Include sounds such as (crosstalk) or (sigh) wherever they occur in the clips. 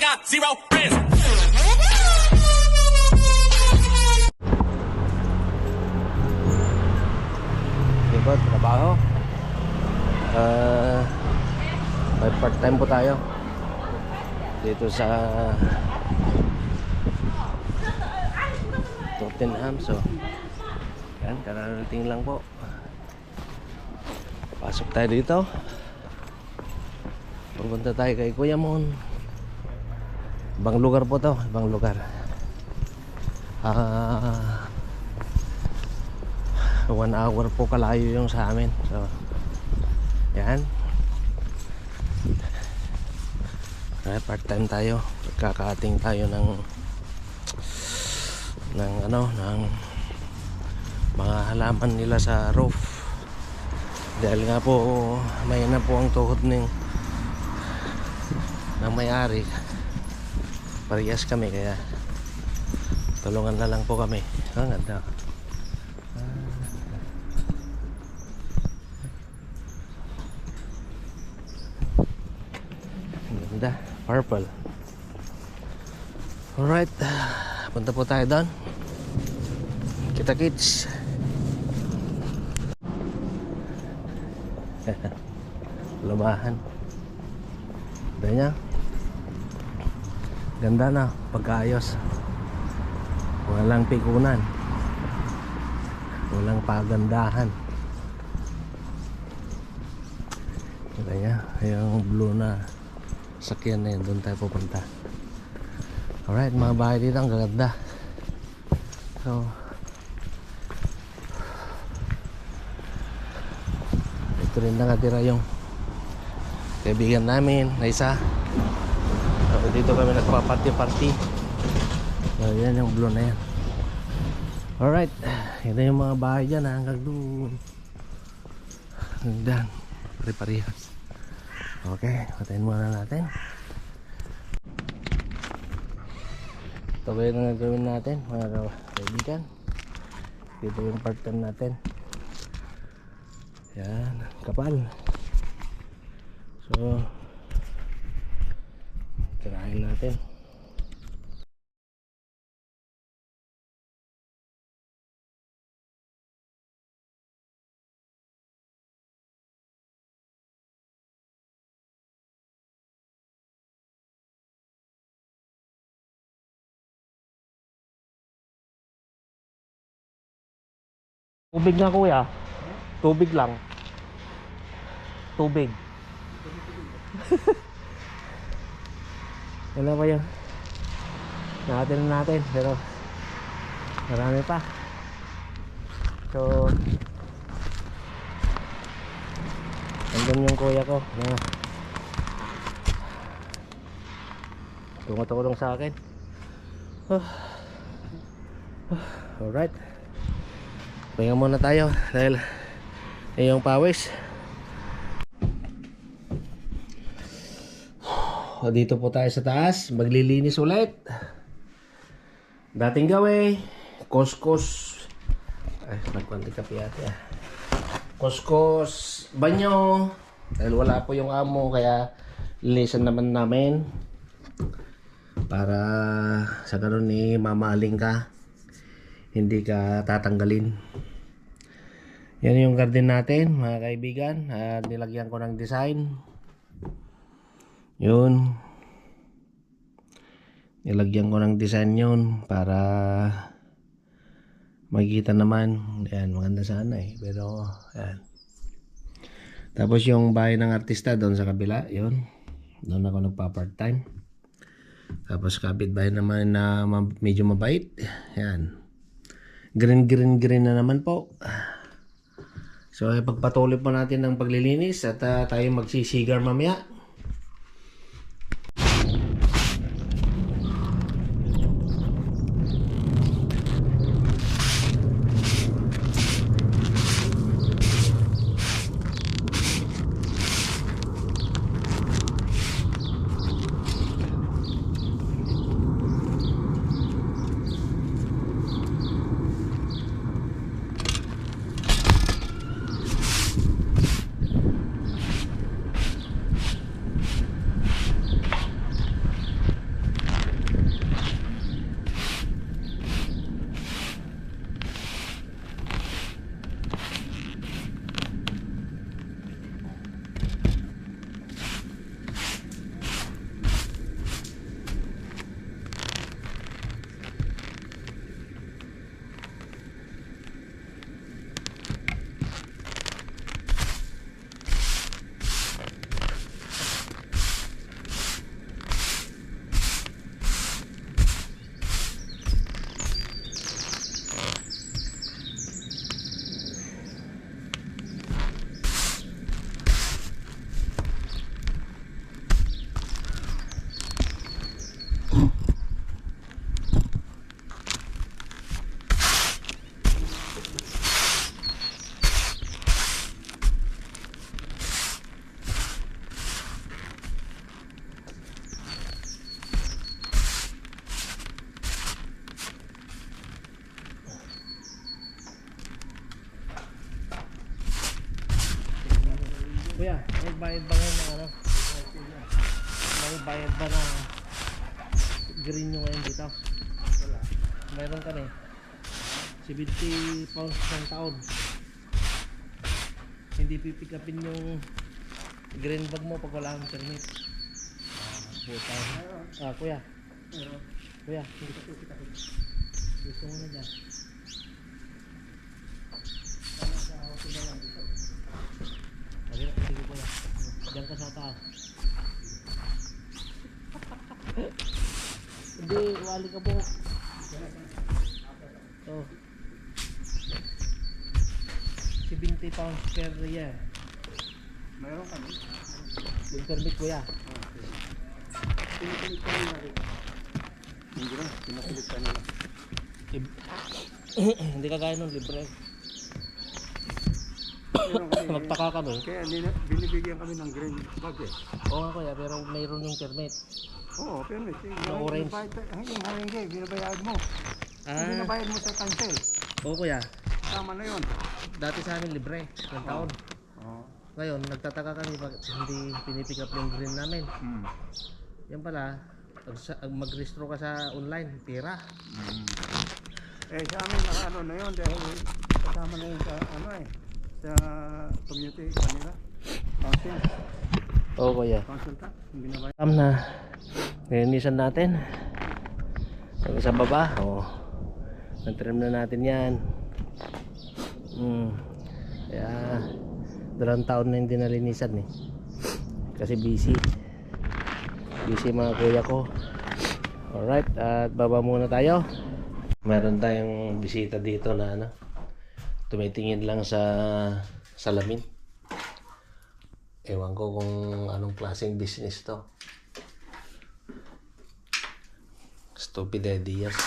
got zero friends. Diba, trabaho. Ah, may part-time po tayo. Dito sa Tottenham. So, yan, kararating lang po. Pasok tayo dito. Pupunta tayo kay Kuya Mon. Ibang lugar po to, ibang lugar. Ah, one hour po kalayo yung sa amin. So yan. Kaya part time tayo. Kakating tayo ng ng ano ng mga halaman nila sa roof. Dahil nga po may na po ang tuhod ng ng may-ari parehas kami kaya tulungan na lang po kami ang ganda Ang Ganda. Purple. Alright. Punta po tayo doon. Kita kids. (laughs) Lumahan. Ganda niya. Ganda na. Pagkaayos. Walang pikunan. Walang pagandahan. Kita niya. Yung blue na sakyan na yun. Doon tayo pupunta. Alright, mga bahay dito ang gaganda. So, ito rin nakatira yung kaibigan namin na isa. Dito kami nagpa-party-party. So, yan yung blue na yan. Alright, ito yung mga bahay dyan ha, hanggang doon. Hanggang pare-parehas. Okay, patayin muna natin. Ito ba yung gagawin natin, mga ka- kaibigan? Dito yung part time natin. Yan, kapal. So, tirahin natin. Tubig nga kuya. Tubig lang. Tubig. (laughs) Ano ba yun? Natin na natin. Pero marami pa. So Andun yung kuya ko na tumutulong sa akin. Ah. Ah, Alright. Pahinga muna tayo dahil eh, yung pawis. Dito po tayo sa taas, maglilinis ulit. Dating gawe, kuskus. Ay, nagkwanti kape ate ah. Kuskus, banyo. Dahil wala po yung amo, kaya linisan naman namin. Para sa ganun ni mamaling ka hindi ka tatanggalin. Yan yung garden natin, mga kaibigan. At nilagyan ko ng design. Yun. Nilagyan ko ng design yun para makikita naman. Yan, maganda sana eh. Pero, yan. Tapos yung bahay ng artista doon sa kabila, yun. Doon ako nagpa-part time. Tapos kapitbahay naman na medyo mabait. Yan green green green na naman po so eh, pagpatuloy po natin ng paglilinis at ah, tayo magsisigar mamaya bayad ba ngayon ng ano? May bayad ba na green nyo ngayon dito? Wala. Meron kami. 70 pounds ng taon. Hindi pipikapin yung green bag mo pag wala kang permit. Buta. Ah, kuya. Kuya, hindi ka pipikapin. Gusto mo na dyan. Sabi na, sige kuya. Diyan ka sa taas. (laughs) Hindi, wali ka po. Oh. 70 pounds per year. Mayroon kami. Yung permit kuya. Pinipilit ka nila rin. Hindi rin, pinapilit ka nila. (coughs) Hindi ka gaya nun, libre. (laughs) Kami, Nagtaka kami. kaya nila, binibigyan kami ng green bag eh. Oo nga kuya, pero mayroon yung permit. Oo, pero eh, Yung orange. Yung haringge, binabayad mo. Yung Ah, binabayad mo sa cancel. oo kuya. Tama na yun. Dati sa amin libre, ng taon. Oo. Ngayon, nagtataka kami bakit hindi pinipick up yung green namin. Hmm. Yan pala, pag sa- pag mag-restro ka sa online, pira. Hmm. Eh, sa amin, naka ano na yun, dahil kasama na yun sa, ano eh, sa community kanila. Council, Oo kuya. consultant, yung binabayad. Tam na. Nilinisan natin. Yung sa baba, oh. Nantrim na natin yan. Hmm. Kaya, dalawang taon na hindi nalinisan eh. Kasi busy. Busy mga kuya ko. Alright, at baba muna tayo. Meron tayong bisita dito na ano. Tumitingin lang sa salamin. Ewan ko kung anong klaseng business to. Stupid ideas.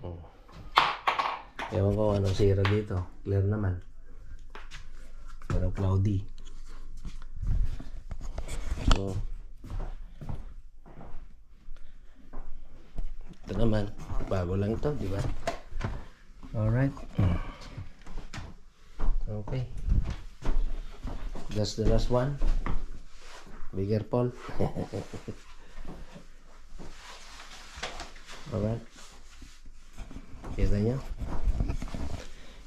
Oh. Ewan ko anong sira dito. Clear naman. Pero cloudy. So, ito naman. Bago lang to, di ba? Alright. Okay. That's the last one. Be careful. Alright. Kita nyo?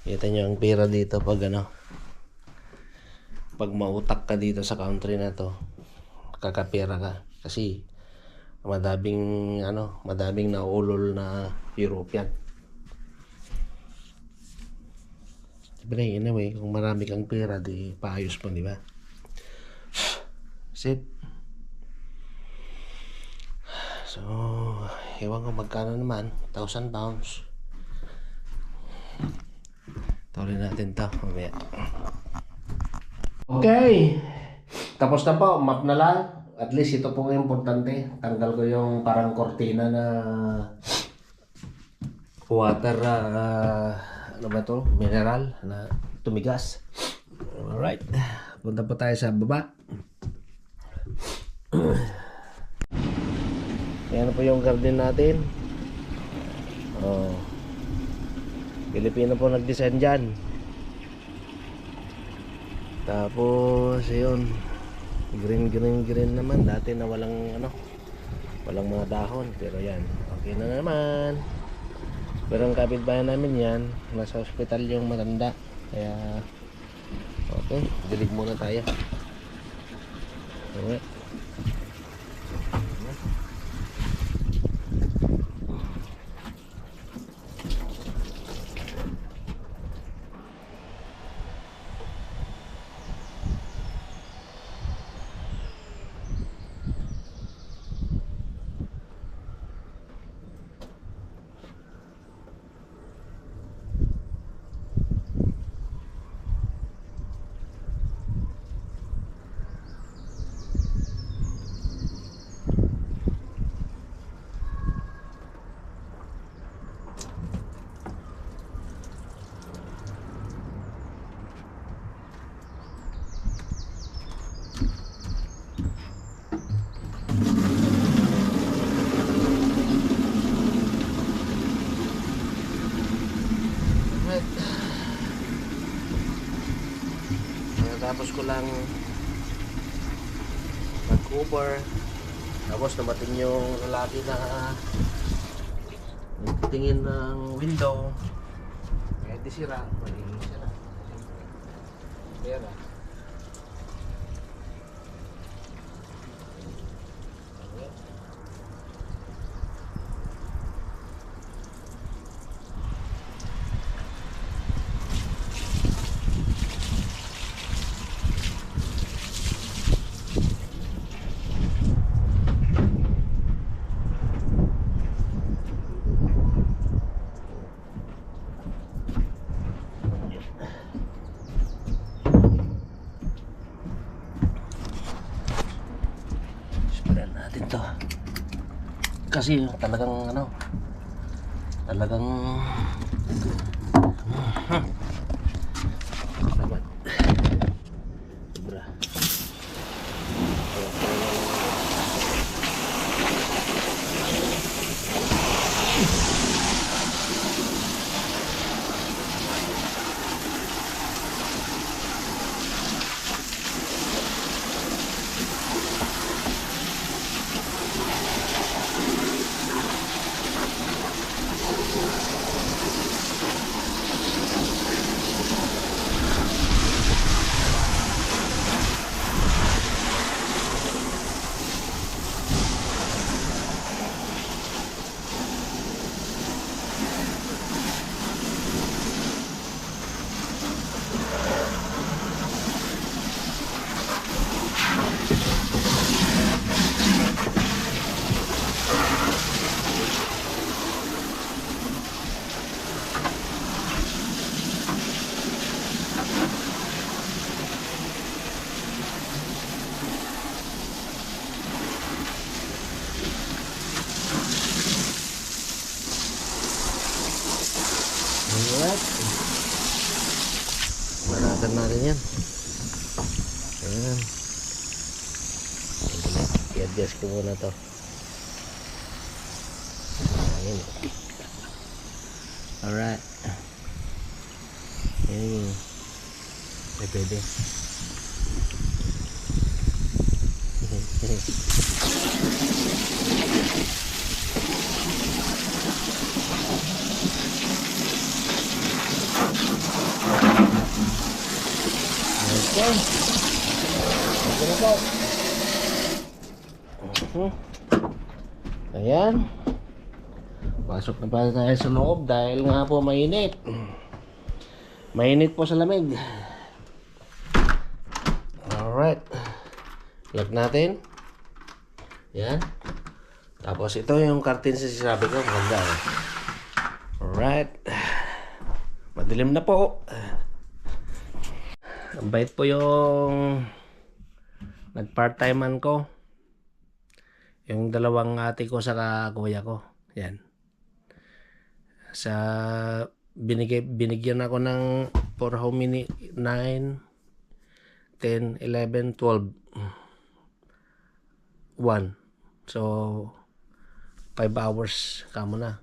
Kita nyo ang pera dito pag ano pag mautak ka dito sa country na to kakapera ka kasi madaming ano madaming naulol na European Siyempre, anyway, kung marami kang pera, di paayos mo, di ba? Sit. So, ewan ko magkano naman. 1,000 pounds. Tawalin natin to. Mamaya. Okay. Tapos na po. Map na lang. At least ito po ang importante. Tanggal ko yung parang kortina na water ah, ano ba to? Mineral na tumigas. Alright. Punta po tayo sa baba. Yan po yung garden natin. Oh. Pilipino po nag-design dyan. Tapos, yun. Green, green, green naman. Dati na walang, ano, walang mga dahon. Pero yan, okay na naman. Pero ang kapitbahay namin yan, nasa hospital yung matanda. Kaya, okay, dilig muna tayo. Okay. Tapos ko lang mag-Uber. Tapos namating yung lalaki na tingin ng window. Eh, sira. Pwede sira. Pera. Kasi talagang ano, talagang Salamat. Sobra. Alright. Banatan natin yan. Ayan. Ko muna to. Ayan. Alright. Ayan. Ay, pwede. Okay. Ito na Mhm. Ayan. Pasok na pa tayo sa loob dahil nga po mainit. Mainit po sa lamig. Alright. Lock natin. Yan. Tapos ito yung curtain sa sinasabi ko. Maganda. eh. Alright. Madilim na po. Ang bait po yung nag-part-timean ko. Yung dalawang ate ko sa kuya ko. Yan. Sa binigay, binigyan ako ng for how many? 9, 10, 11, 12. 1. So, 5 hours kamo na.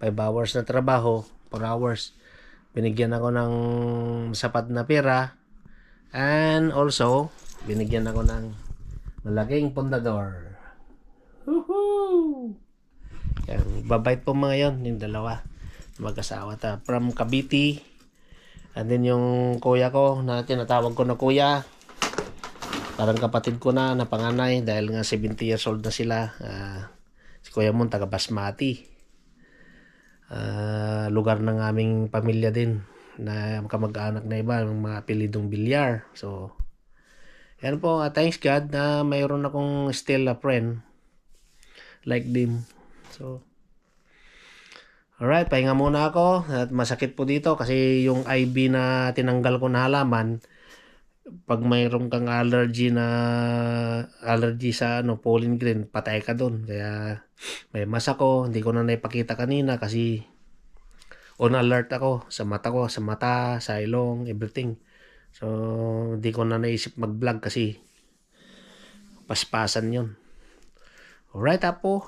5 hours na trabaho, 4 hours binigyan ako ng sapat na pera and also binigyan ako ng malaking pundador. Woohoo! Yan, babait po mga yon yung dalawa. Mag-asawa ta from Cavite. And then yung kuya ko na tinatawag ko na kuya. Parang kapatid ko na na panganay dahil nga 70 years old na sila. Ah, si kuya mo taga Basmati. Ah, lugar ng aming pamilya din na kamag-anak na iba ng mga apelidong bilyar. So, yan po, ah, thanks God na mayroon akong still a friend like them. So, alright, pahinga muna ako at masakit po dito kasi yung IB na tinanggal ko na halaman pag mayroon kang allergy na allergy sa ano pollen green patay ka doon kaya may mas ako hindi ko na naipakita kanina kasi on alert ako sa mata ko sa mata sa ilong everything so hindi ko na naisip mag vlog kasi paspasan yon alright apo